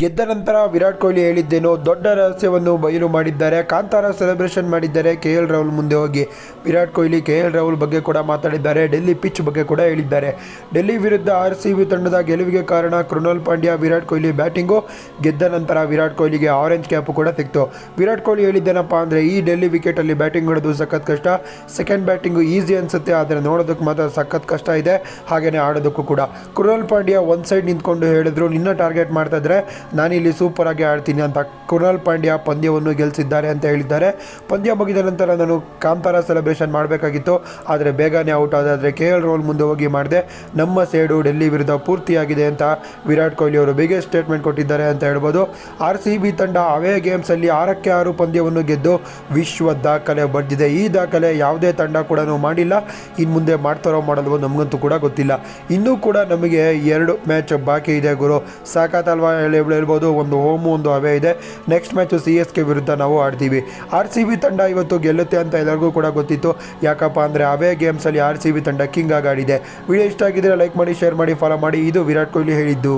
ಗೆದ್ದ ನಂತರ ವಿರಾಟ್ ಕೊಹ್ಲಿ ಹೇಳಿದ್ದೇನು ದೊಡ್ಡ ರಹಸ್ಯವನ್ನು ಬಯಲು ಮಾಡಿದ್ದಾರೆ. ಕಾಂತಾರ ಸೆಲೆಬ್ರೇಷನ್ ಮಾಡಿದ್ದಾರೆ. ಕೆ ಎಲ್ ರಾಹುಲ್ ಮುಂದೆ ಹೋಗಿ ವಿರಾಟ್ ಕೊಹ್ಲಿ, ಕೆ ಎಲ್ ರಾಹುಲ್ ಬಗ್ಗೆ ಕೂಡ ಮಾತಾಡಿದ್ದಾರೆ. ಡೆಲ್ಲಿ ಪಿಚ್ ಬಗ್ಗೆ ಕೂಡ ಹೇಳಿದ್ದಾರೆ. ಡೆಲ್ಲಿ ವಿರುದ್ಧ ಆರ್ ಸಿ ಬಿ ತಂಡದ ಗೆಲುವಿಗೆ ಕಾರಣ ಕೃಣಾಲ್ ಪಾಂಡ್ಯ, ವಿರಾಟ್ ಕೊಹ್ಲಿ ಬ್ಯಾಟಿಂಗು. ಗೆದ್ದ ನಂತರ ವಿರಾಟ್ ಕೊಹ್ಲಿಗೆ ಆರೆಂಜ್ ಕ್ಯಾಪ್ ಕೂಡ ಸಿಕ್ತು. ವಿರಾಟ್ ಕೊಹ್ಲಿ ಹೇಳಿದ್ದೇನಪ್ಪ ಅಂದರೆ, ಈ ಡೆಲ್ಲಿ ವಿಕೆಟಲ್ಲಿ ಬ್ಯಾಟಿಂಗ್ ಹೊಡೆದು ಸಖತ್ ಕಷ್ಟ. ಸೆಕೆಂಡ್ ಬ್ಯಾಟಿಂಗು ಈಸಿ ಅನಿಸುತ್ತೆ, ಆದರೆ ನೋಡೋದಕ್ಕೆ ಮಾತ್ರ ಸಖತ್ ಕಷ್ಟ ಇದೆ. ಹಾಗೆಯೇ ಆಡೋದಕ್ಕೂ ಕೂಡ. ಕೃಣಾಲ್ ಪಾಂಡ್ಯ ಒಂದು ಸೈಡ್ ನಿಂತ್ಕೊಂಡು ಹೇಳಿದ್ರು. ನಿನ್ನ ಟಾರ್ಗೆಟ್ ಮಾಡ್ತಾ ಇದ್ರೆ ನಾನಿಲ್ಲಿ ಸೂಪರಾಗಿ ಆಡ್ತೀನಿ ಅಂತ ಕೃಣಾಲ್ ಪಾಂಡ್ಯ ಪಂದ್ಯವನ್ನು ಗೆಲ್ಲಿಸಿದ್ದಾರೆ ಅಂತ ಹೇಳಿದ್ದಾರೆ. ಪಂದ್ಯ ಮುಗಿದ ನಂತರ ನಾನು ಕಾಂತಾರ ಸೆಲೆಬ್ರೇಷನ್ ಮಾಡಬೇಕಾಗಿತ್ತು. ಆದರೆ ಬೇಗನೆ ಔಟ್ ಆದರೆ ಕೆ ಎಲ್ ರೋಲ್ ಮುಂದೆ ಹೋಗಿ ಮಾಡಿದೆ. ನಮ್ಮ ಸೇಡು ಡೆಲ್ಲಿ ವಿರುದ್ಧ ಪೂರ್ತಿಯಾಗಿದೆ ಅಂತ ವಿರಾಟ್ ಕೊಹ್ಲಿ ಅವರು ಬಿಗ್ಗೆಸ್ಟ್ ಸ್ಟೇಟ್ಮೆಂಟ್ ಕೊಟ್ಟಿದ್ದಾರೆ ಅಂತ ಹೇಳ್ಬೋದು. ಆರ್ ಸಿ ಬಿ ತಂಡ ಅವೇ ಗೇಮ್ಸಲ್ಲಿ ಆರಕ್ಕೆ ಆರು ಪಂದ್ಯವನ್ನು ಗೆದ್ದು ವಿಶ್ವ ದಾಖಲೆ ಬರೆದಿದೆ. ಈ ದಾಖಲೆ ಯಾವುದೇ ತಂಡ ಕೂಡ ಮಾಡಿಲ್ಲ. ಇನ್ನು ಮುಂದೆ ಮಾಡ್ತಾರೋ ಮಾಡಲ್ವೋ ನಮಗಂತೂ ಕೂಡ ಗೊತ್ತಿಲ್ಲ. ಇನ್ನೂ ಕೂಡ ನಮಗೆ ಎರಡು ಮ್ಯಾಚ್ ಬಾಕಿ ಇದೆ ಗುರು. ಸಾಕಾತಲ್ವಾ ಹೇಳಿ ಹೇಳ್ಬೋದು, ಒಂದು ಹೋಮು, ಒಂದು ಅವೇ ಇದೆ. Next match C S K ವಿರುದ್ಧ ನಾವು ಆಡ್ತೀವಿ. ಆರ್ ಸಿ ಬಿ ತಂಡ ಇವತ್ತು ಗೆಲ್ಲುತ್ತೆ ಅಂತ ಎಲ್ಲರಿಗೂ ಕೂಡ ಗೊತ್ತಿತ್ತು. ಯಾಕಪ್ಪ ಅಂದರೆ ಅವೇ ಗೇಮ್ಸಲ್ಲಿ ಆರ್ ಸಿ ಬಿ ತಂಡ ಕಿಂಗ್ ಆಗಾಡಿದೆ ವಿಡಿಯೋ ಇಷ್ಟ ಆಗಿದ್ರೆ ಲೈಕ್ ಮಾಡಿ ಶೇರ್ ಮಾಡಿ ಫಾಲೋ ಮಾಡಿ. ಇದು ವಿರಾಟ್ ಕೊಹ್ಲಿ ಹೇಳಿದ್ದು.